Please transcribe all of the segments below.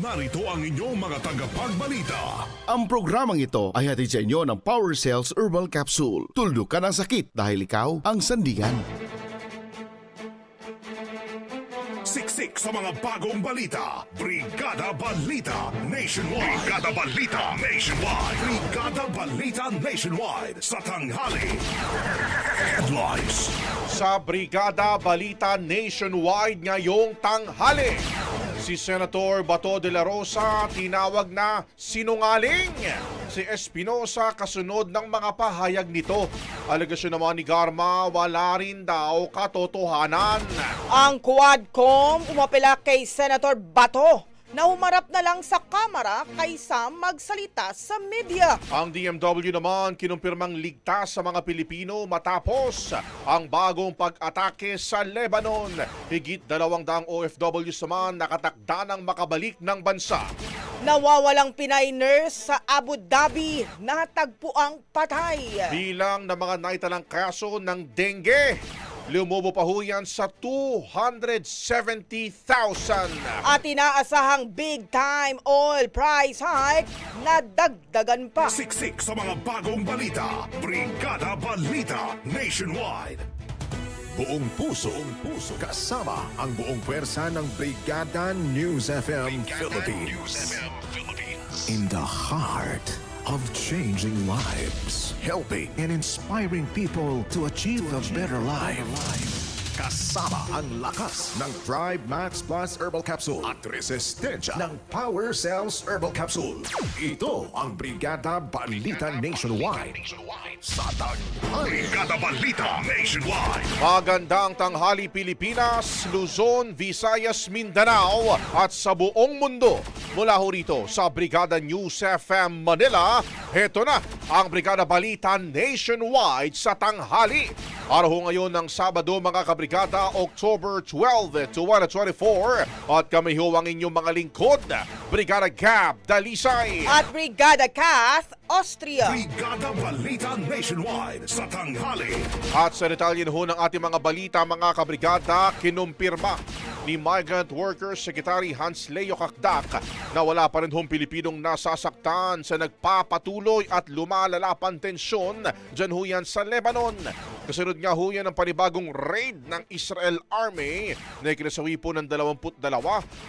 narito ang inyong mga tagapagbalita. Ang programang ito ay hatid sa inyo ng Power Cells Herbal Capsule. Tuldok ka ng sakit dahil ikaw ang sandigan. Siksik sa mga bagong balita. Brigada Balita Nationwide. Brigada Balita Nationwide. Brigada Balita Nationwide sa tanghali. Headlines. Sa Brigada Balita Nationwide ngayong tanghali. Si Senator Bato de la Rosa tinawag na sinungaling. Si Espinosa kasunod ng mga pahayag nito. Alegasyon naman ni Garma wala rin daw katotohanan. Ang Quadcom umapela kay Senator Bato na humarap na lang sa kamera kaysa magsalita sa media. Ang DMW naman kinumpirmang ligtas sa mga Pilipino matapos ang bagong pag-atake sa Lebanon. Higit dalawang daang OFWs naman nakatakda ng makabalik ng bansa. Nawawalang Pinay nurse sa Abu Dhabi natagpo ang patay. Bilang ng mga naitalang kaso ng dengue, lumubo pa ho yan sa 270,000. At inaasahang big time oil price hike na dagdagan pa. Siksik sa mga bagong balita. Brigada Balita Nationwide. Buong puso, buong puso, kasama ang buong pwersa ng Brigada News FM Philippines. In the heart of changing lives, helping and inspiring people to achieve a better life. Kasama ang lakas ng Drive Max Plus Herbal Capsule at resistensya ng Power Cells Herbal Capsule. Ito ang Brigada Balita Nationwide. Sa tanghali. Brigada Balita Nationwide. Magandang tanghali Pilipinas, Luzon, Visayas, Mindanao at sa buong mundo. Mula ho rito sa Brigada News FM Manila, heto na ang Brigada Balita Nationwide sa tanghali. Araw ho ngayon ng Sabado mga kabrigada, October 12, 2024 at kami ho ang inyong mga lingkod, Brigada Gab Dalisay. At Brigada Kath, Austria. Brigada Balita Nationwide sa tanghali. At sa detalye ho ng ating mga balita mga kabrigada, kinumpirma ni Migrant Workers Secretary Hans Leo Kakdak na wala pa rin hong Pilipinong nasasaktan sa nagpapatuloy at lumalala tensyon dyan ho yan sa Lebanon. Kasunod nga ho yan ang panibagong raid ng Israel Army na ikinasawi po ng 22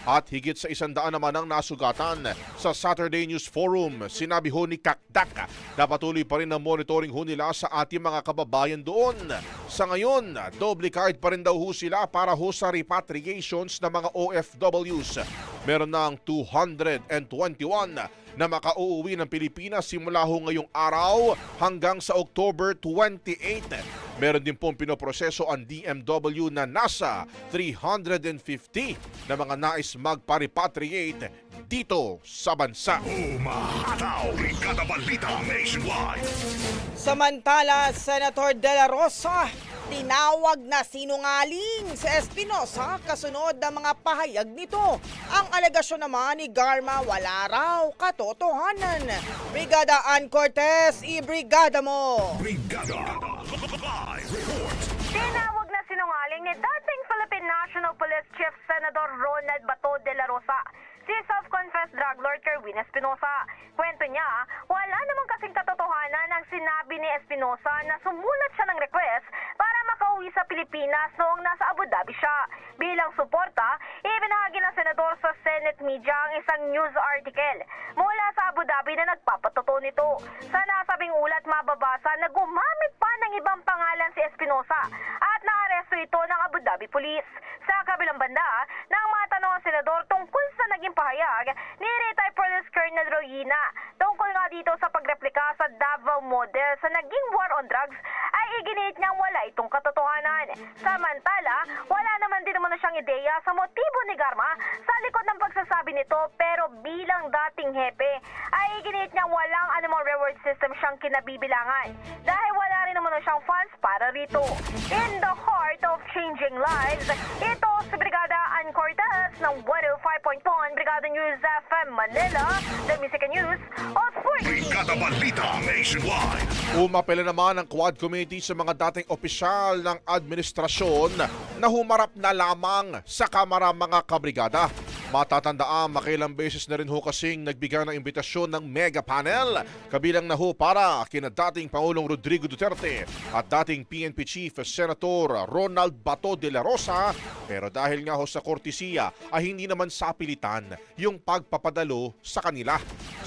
at higit sa isandaan naman ang nasugatan. Sa Saturday News Forum, sinabi ho ni Kakdak na patuloy pa rin ang monitoring ho nila sa ating mga kababayan doon. Sa ngayon, doble card pa rin daw ho sila para ho sa repatriations ng mga OFWs. Meron ng 221 na makauuwi ng Pilipinas simula ho ngayong araw hanggang sa October 28. Meron din pong pinoproseso ang DMW na nasa 350 na mga nais magpa-repatriate dito sa bansa. Umahataw, Brigada Balita Nationwide. Samantala, Senator De La Rosa, tinawag na sinungaling si Espinosa kasunod ng mga pahayag nito. Ang alegasyon naman ni Garma wala raw katotohanan. Brigada Ann Cortez, i-brigada mo! Brigada Live Report. Tinawag na sinungaling ni dating Philippine National Police Chief Senator Ronald Bato de la Rosa si self-confessed drug lord Kerwin Espinosa. Kwento niya, wala namang kasing katotohanan ang sinabi ni Espinosa na sumulat siya ng request para makauwi sa Pilipinas noong nasa Abu Dhabi siya. Bilang suporta, ibinahagi ng senador sa Senate media ang isang news article mula sa Abu Dhabi na nagpapatotoo nito. Sa nasabing ulat mababasa na gumamit pa ng ibang pangalan si Espinosa at naaresto ito ng Abu Dhabi Police. Sa kabilang banda, nang matanong ang senador tungkol sa naging pahayag ni retired Police Colonel Royina tungkol nga dito sa pagreplika sa Davao model sa naging war on drugs ay iginit niyang wala itong katotohanan. Samantala, wala naman din naman na siyang ideya sa motibo ni Garma sa likod ng pagsasabi nito pero bilang dating hepe ay iginit niyang walang anumang reward system siyang kinabibilangan dahil wala rin naman na siyang funds para rito. In the heart of changing lives, ito si Brigada Ann Cortez ng 105.1 Brigada News FM Manila, the Music and News Authority. Brigada Balita Nationwide. Umapela naman ang Quad Committee sa mga dating opisyal ng administrasyon na humarap na lamang sa Kamara mga kabrigada. Matatandaan, makilang beses na rin ho kasing nagbigay ng imbitasyon ng mega panel. Kabilang na ho para kina dating Pangulong Rodrigo Duterte at dating PNP Chief Senator Ronald Bato de la Rosa. Pero dahil nga ho sa kortesiya ay hindi naman sapilitan yung pagpapadalo sa kanila.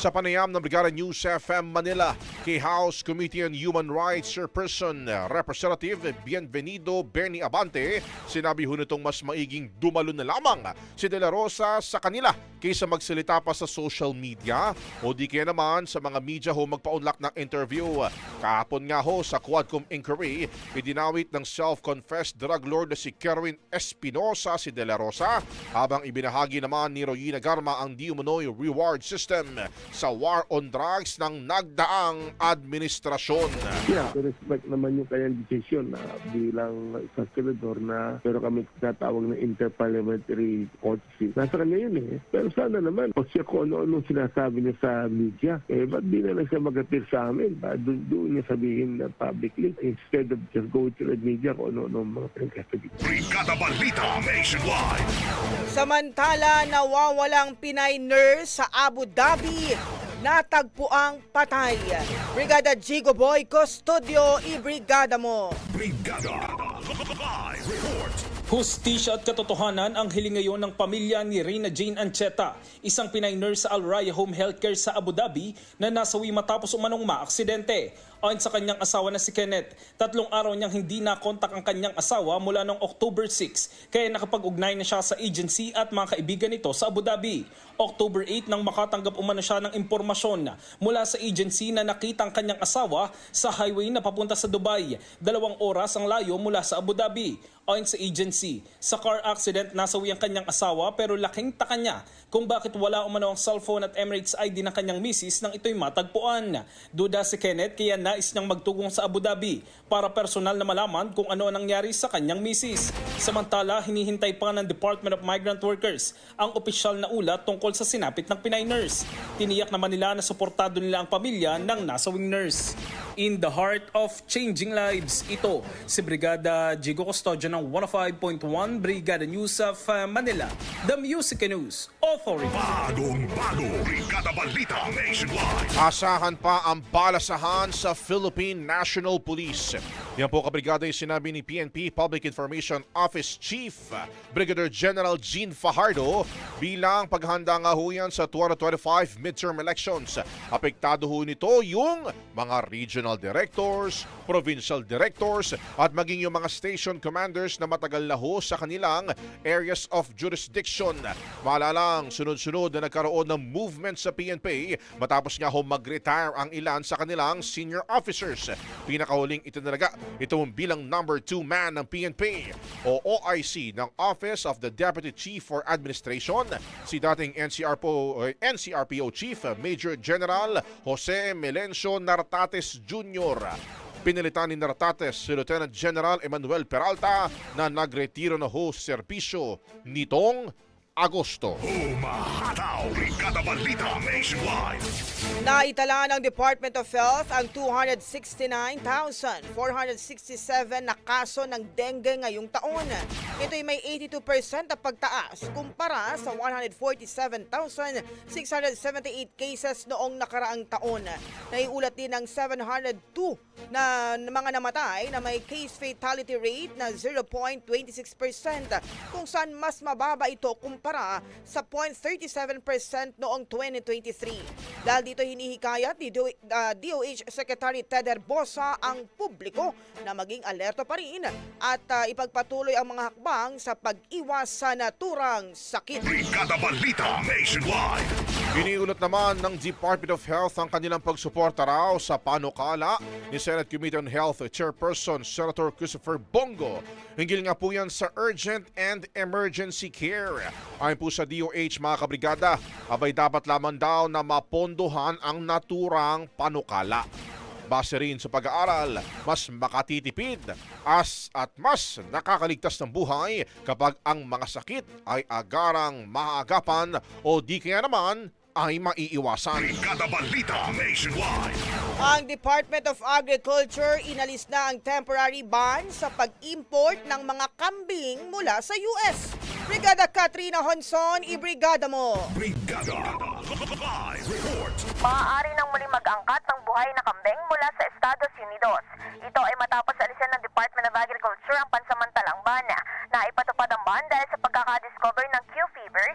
Sa panayam ng Brigada News FM Manila, kay House Committee on Human Rights Chairperson Representative Bienvenido Bernie Abante, sinabi ho nitong mas maiging dumalo na lamang si De La Rosa sa kanila kaysa magsalita pa sa social media. O di kaya naman sa mga media ho magpa-unlock ng interview. Kahapon nga ho sa Quadcom Inquiry, idinawit ng self-confessed drug lord na si Kerwin Espinosa si De La Rosa habang ibinahagi naman ni Royina Garma ang di umano'y reward system sa war on drugs ng nagdaang administrasyon. Yeah, respect naman yung kanyang desisyon na bilang sa senador na pero kami tinatawag na interparliamentary courtship. Nasa kanya yun eh. Pero sana naman, o siya kung ano-ano sinasabi niya sa media, eh ba't di na lang siya mag-appear sa amin? Ba, doon, doon niya sabihin na publicly instead of just going to the media kung ano-ano ang mga pinagkasabi. Brigada Balita Nationwide. Samantala, nawawalang Pinay nurse sa Abu Dhabi. Natagpo ang patay. Brigada Jigo Boy Custodio, i-brigada mo! Brigada Live Report. Hustisya at katotohanan ang hiling ngayon ng pamilya ni Rina Jane Ancheta, isang Pinay nurse sa Al Raya Home Healthcare sa Abu Dhabi na nasawi matapos umanong maaksidente. Ayon sa kanyang asawa na si Kenneth, tatlong araw niyang hindi nakontak ang kanyang asawa mula noong October 6 kaya nakapag-ugnay na siya sa agency at mga kaibigan nito sa Abu Dhabi. October 8 nang makatanggap umano siya ng impormasyon mula sa agency na nakita ang kanyang asawa sa highway na papunta sa Dubai. Dalawang oras ang layo mula sa Abu Dhabi. Ayon agency, sa car accident nasawi ang kanyang asawa pero laking taka niya kung bakit wala umano ang cellphone at Emirates ID ng kanyang misis nang ito'y matagpuan. Duda si Kenneth kaya nais niyang magtugong sa Abu Dhabi para personal na malaman kung ano ang nangyari sa kanyang misis. Samantala, hinihintay pa ng Department of Migrant Workers ang opisyal na ulat tungkol sa sinapit ng Pinay nurse. Tiniyak naman nila na suportado nila ang pamilya ng nasawing nurse. In the heart of changing lives, ito si Brigada Jigo Custodio ng 105.1 Brigada News of uh, Manila, the Music and News Authority. Bagong bago. Brigada Balita Nationwide. Asahan pa ang balasahan sa Philippine National Police. Yan po kabrigada yung sinabi ni PNP Public Information Office Chief Brigadier General Gene Fajardo bilang paghanda nga ho yan sa 2025 midterm elections. Apektado ho nito yung mga regional directors, provincial directors at maging yung mga station commanders na matagal na ho sa kanilang areas of jurisdiction. Maalalang sunod-sunod na nagkaroon ng movement sa PNP matapos nga ho mag-retire ang ilan sa kanilang senior officers. Pinakahuling itinalaga ito ang bilang number 2 man ng PNP o OIC ng Office of the Deputy Chief for Administration si dating NCR po, eh, NCRPO Chief Major General Jose Melencio Nartates Jr. Pinilitan ni Nartates si Lieutenant General Emmanuel Peralta na nagretiro na ho sa serbisyo nitong Agosto. Umahataw! Brigada Balita Nationwide! Naitala ng Department of Health ang 269,467 na kaso ng dengue ngayong taon. Ito'y may 82% na pagtaas kumpara sa 147,678 cases noong nakaraang taon. Naiulat din ng 702 na mga namatay na may case fatality rate na 0.26% kung saan mas mababa ito kumpara sa 0.37% noong 2023. Dahil dito hinihikayat ni Do- DOH Secretary Ted Herbosa ang publiko na maging alerto pa rin at uh, ipagpatuloy ang mga hakbang sa pag-iwas sa naturang sakit. Brigada Balita Nationwide! Iniulat naman ng Department of Health ang kanilang pagsuporta raw sa panukala ni Senate Committee on Health Chairperson Senator Christopher Bongo. Hinggil nga po yan sa urgent and emergency care. Ayon po sa DOH mga kabrigada, abay dapat lamang daw na mapondohan ang naturang panukala. Base rin sa pag-aaral, mas makatitipid as at mas nakakaligtas ng buhay kapag ang mga sakit ay agarang maagapan o di kaya naman ay maiiwasan. Brigada Balita Nationwide! Ang Department of Agriculture inalis na ang temporary ban sa pag-import ng mga kambing mula sa US. Brigada Katrina Honson, ibrigada mo! Brigada! Live report! Maaari nang muli mag-angkat ng buhay na kambing mula sa Estados Unidos. Ito ay matapos alisin ng Department of Agriculture ang pansamantalang ban na ipatupad ang ban dahil sa pagkakadiscover ng Q fever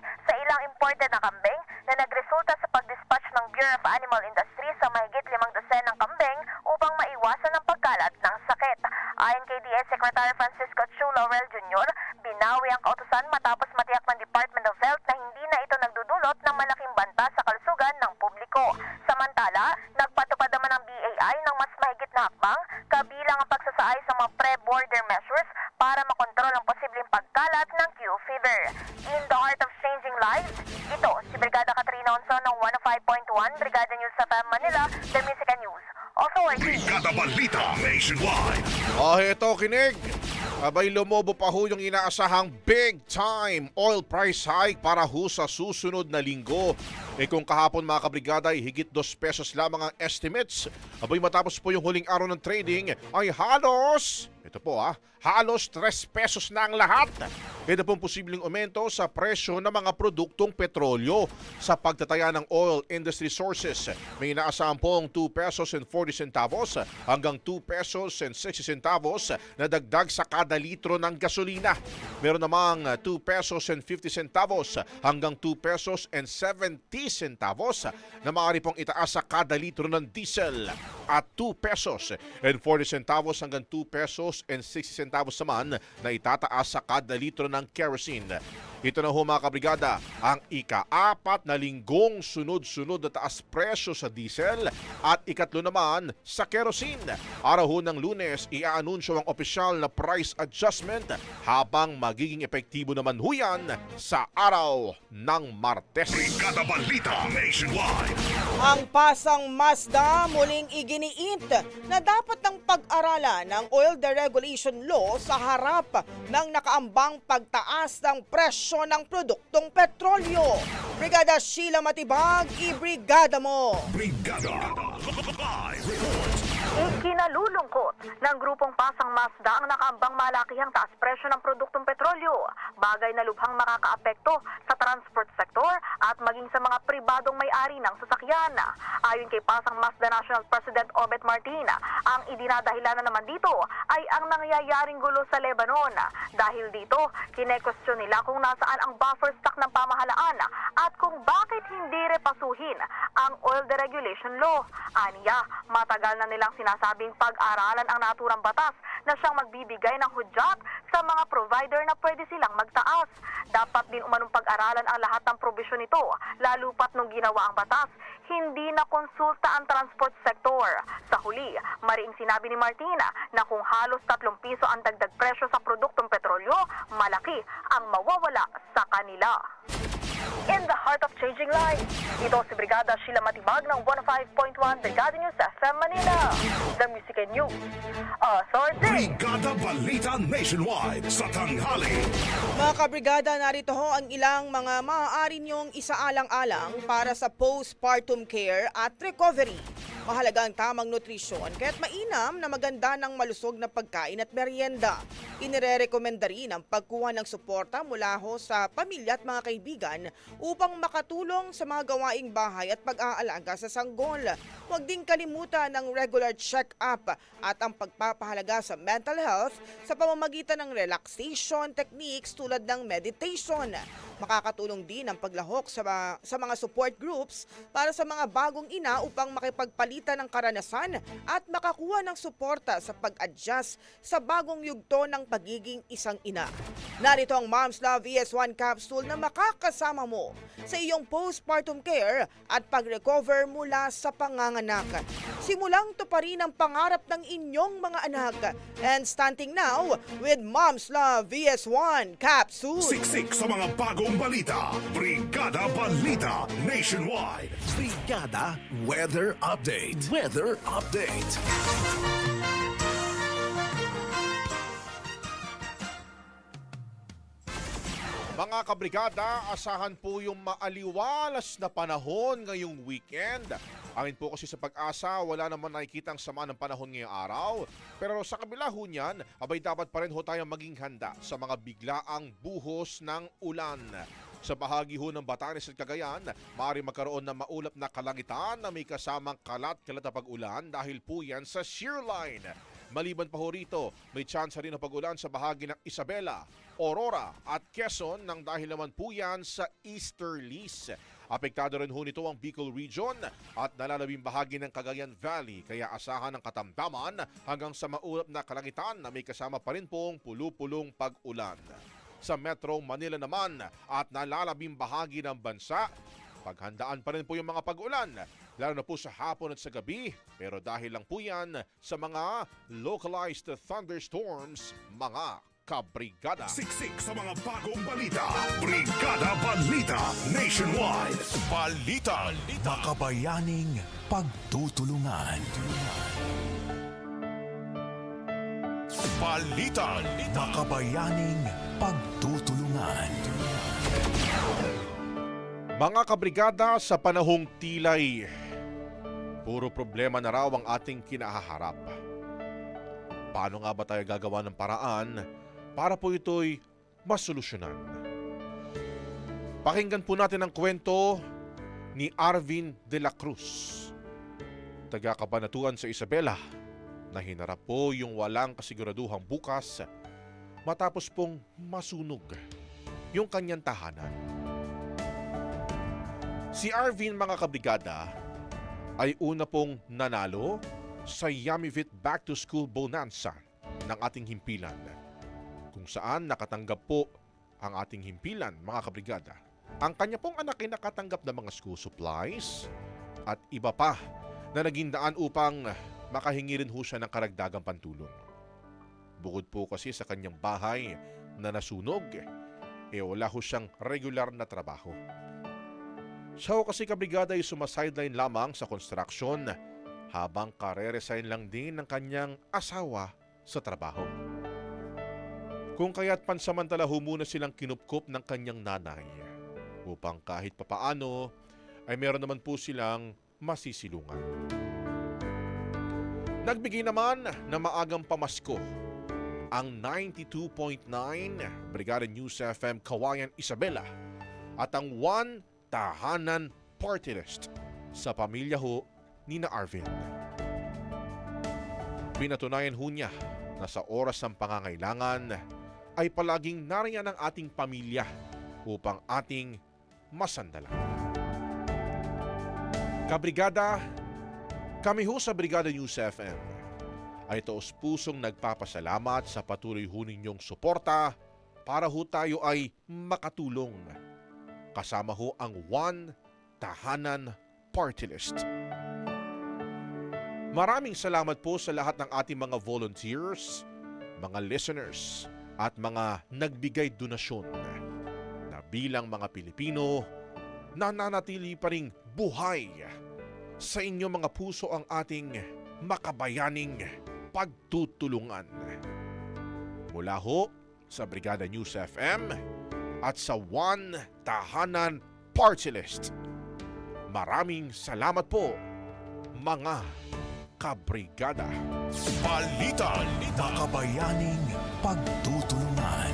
Abay lumobo pa ho yung inaasahang big time oil price hike para ho sa susunod na linggo. Eh kung kahapon mga kabrigada ay higit 2 pesos lamang ang estimates, abay matapos po yung huling araw ng trading ay halos, ito po ah, halos 3 pesos na ang lahat. Ito pong posibleng aumento sa presyo ng mga produktong petrolyo sa pagtataya ng oil industry sources. May inaasahan pong 2 pesos and 40 centavos hanggang 2 pesos and 60 centavos na dagdag sa kada litro ng gasolina. Meron namang 2 pesos and 50 centavos hanggang 2 pesos and 70 centavos na maaari pong itaas sa kada litro ng diesel at 2 pesos and 40 centavos hanggang 2 pesos and 60 centavos naman na itataas sa kada litro ng kerosene. Ito na ho mga kabrigada, ang ika-apat na linggong sunod-sunod na taas presyo sa diesel at ikatlo naman sa kerosene. Araw ho ng lunes, iaanunsyo ang opisyal na price adjustment habang magiging epektibo naman ho yan sa araw ng Martes. Brigada Balita Nationwide! Ang pasang Mazda muling iginiit na dapat ng pag-aralan ng Oil Deregulation Law sa harap ng nakaambang pagtaas ng presyo ng produktong petrolyo. Brigada Sheila Matibag, ibrigada mo! Brigada! Live report! Ikinalulungkot ng grupong Pasang Mazda ang nakaambang malakihang taas presyo ng produktong petrolyo, bagay na lubhang makakaapekto sa transport sector at maging sa mga pribadong may-ari ng sasakyan. Ayon kay Pasang Mazda National President Obet Martin, ang idinadahilan na naman dito ay ang nangyayaring gulo sa Lebanon. Dahil dito, kinekostyon nila kung nasaan ang buffer stock ng pamahalaan at kung bakit hindi repasuhin ang oil deregulation law. Aniya, matagal na nilang sinasabing pag-aralan ang naturang batas na siyang magbibigay ng hudyat sa mga provider na pwede silang magtaas. Dapat din umanong pag-aralan ang lahat ng probisyon nito, lalo pat nung ginawa ang batas, hindi na konsulta ang transport sector. Sa huli, mariing sinabi ni Martina na kung halos 3 piso ang dagdag presyo sa produktong petrolyo, malaki ang mawawala sa kanila. In the heart of changing lives, ito si Brigada Sheila Matibag ng 105.1 Brigada News FM Manila. The Music and News Authority. Brigada Balita Nationwide sa tanghali. Mga kabrigada, narito ho ang ilang mga maaari niyong isaalang-alang para sa postpartum care at recovery. Mahalaga ang tamang nutrisyon, kaya't mainam na maganda ng malusog na pagkain at merienda. Inirerekomenda rin ang pagkuha ng suporta mula ho sa pamilya at mga kaibigan upang makatulong sa mga gawaing bahay at pag-aalaga sa sanggol. Huwag ding kalimutan ang regular check-up at ang pagpapahalaga sa mental health sa pamamagitan ng relaxation techniques tulad ng meditation. Makakatulong din ang paglahok sa, ma- sa mga support groups para sa mga bagong ina upang makipagpalitan ng karanasan at makakuha ng suporta sa pag-adjust sa bagong yugto ng pagiging isang ina. Narito ang Mom's Love ES1 capsule na makakasama mo sa iyong postpartum care at pag-recover mula sa panganganak. Simulang tuparin ang pangarap ng inyong mga anak. And starting now with Mom's Love ES1 capsule. Siksik sa mga bagong balita. Brigada Balita Nationwide. Brigada Weather Update. Weather Update. Mga kabrigada, asahan po yung maaliwalas na panahon ngayong weekend. Ayon po kasi sa pag-asa, wala naman nakikitang sama ng panahon ngayong araw. Pero sa kabila ho niyan, abay dapat pa rin ho tayong maging handa sa mga biglaang buhos ng ulan. Sa bahagi ho ng Batanes at Cagayan, maaari magkaroon ng maulap na kalangitan na may kasamang kalat-kalat na pag-ulan dahil po yan sa shear line. Maliban pa ho rito, may chance rin ng pag-ulan sa bahagi ng Isabela, Aurora at Quezon nang dahil naman po yan sa easterlies. Apektado rin ho nito ang Bicol Region at nalalabing bahagi ng Cagayan Valley kaya asahan ng katamtaman hanggang sa maulap na kalangitan na may kasama pa rin pong pulu-pulong pag-ulan. Sa Metro Manila naman at nalalabing bahagi ng bansa, paghandaan pa rin po yung mga pag-ulan, lalo na po sa hapon at sa gabi. Pero dahil lang po yan sa mga localized thunderstorms, mga kabrigada. Siksik sa mga bagong balita. Brigada Balita Nationwide. Balita. Makabayaning pagtutulungan. Balita. Makabayaning pagtutulungan. Mga kabrigada sa panahong tilay, puro problema na raw ang ating kinahaharap. Paano nga ba tayo gagawa ng paraan para po ito'y masolusyonan? Pakinggan po natin ang kwento ni Arvin de la Cruz, taga Kabanatuan sa Isabela, na hinarap po yung walang kasiguraduhang bukas matapos pong masunog yung kanyang tahanan. Si Arvin mga kabrigada ay una pong nanalo sa Yamivit Back to School Bonanza ng ating himpilan kung saan nakatanggap po ang ating himpilan mga kabrigada. Ang kanya pong anak ay nakatanggap ng mga school supplies at iba pa na naging daan upang makahingi rin ho siya ng karagdagang pantulong. Bukod po kasi sa kanyang bahay na nasunog, eh wala ho siyang regular na trabaho. Siya ho kasi kabrigada ay sumasideline lamang sa construction habang kare-resign lang din ng kanyang asawa sa trabaho. Kung kaya't pansamantala ho muna silang kinupkup ng kanyang nanay upang kahit papaano ay meron naman po silang masisilungan. Nagbigay naman na maagang pamasko ang 92.9 Brigada News FM Kawayan Isabela at ang One Tahanan Party List sa pamilya ho ni na Arvin. Pinatunayan ho niya na sa oras ng pangangailangan ay palaging nariyan ang ating pamilya upang ating masandalan. Kabrigada, kami ho sa Brigada News FM ay taos pusong nagpapasalamat sa patuloy ho ninyong suporta para ho tayo ay makatulong. Kasama ho ang One Tahanan Party List. Maraming salamat po sa lahat ng ating mga volunteers, mga listeners, at mga nagbigay donasyon na bilang mga Pilipino, nananatili pa ring buhay sa inyo mga puso ang ating makabayaning pagtutulungan. Mula ho sa Brigada News FM at sa One Tahanan Party List. Maraming salamat po mga kabrigada. Balita. Makabayaning pagtutulungan.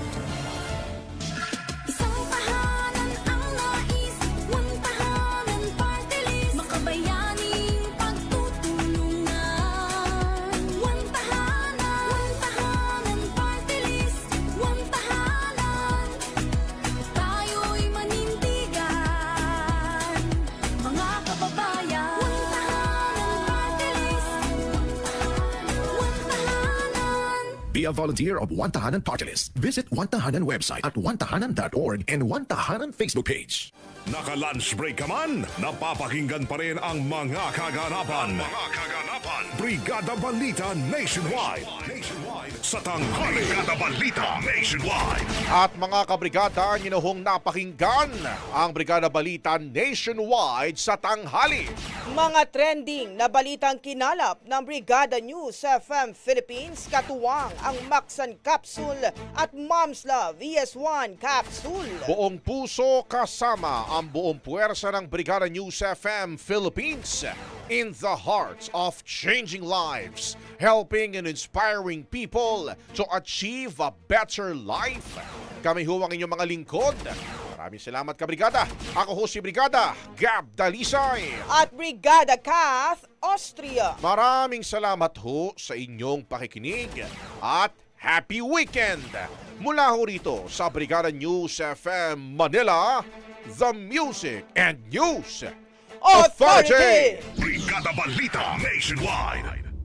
Be a volunteer of One Tahanan Party List. Visit One Tahanan website at onetahanan.org and One Tahanan Facebook page. Naka-lunch break ka man, napapakinggan pa rin ang mga kaganapan. Mga kaganapan. Brigada Balita Nationwide. Nationwide. Sa tanghali. Brigada Balita Nationwide. At mga kabrigada, ninuhong napakinggan ang Brigada Balita nationwide sa tanghali. Mga trending na balitang kinalap ng Brigada News FM Philippines katuwang ang Maxan Capsule at Mom's Love VS1 Capsule. Buong puso kasama ang buong puwersa ng Brigada News FM Philippines in the heart of changing lives, helping and inspiring people to achieve a better life. Kami ho ang inyong mga lingkod. Maraming salamat kabrigada. Ako ho si Brigada Gab Dalisay. At Brigada Kath Austria. Maraming salamat ho sa inyong pakikinig at happy weekend! Mula ho rito sa Brigada News FM Manila, the Music and News Authority! Brigada Balita Nationwide.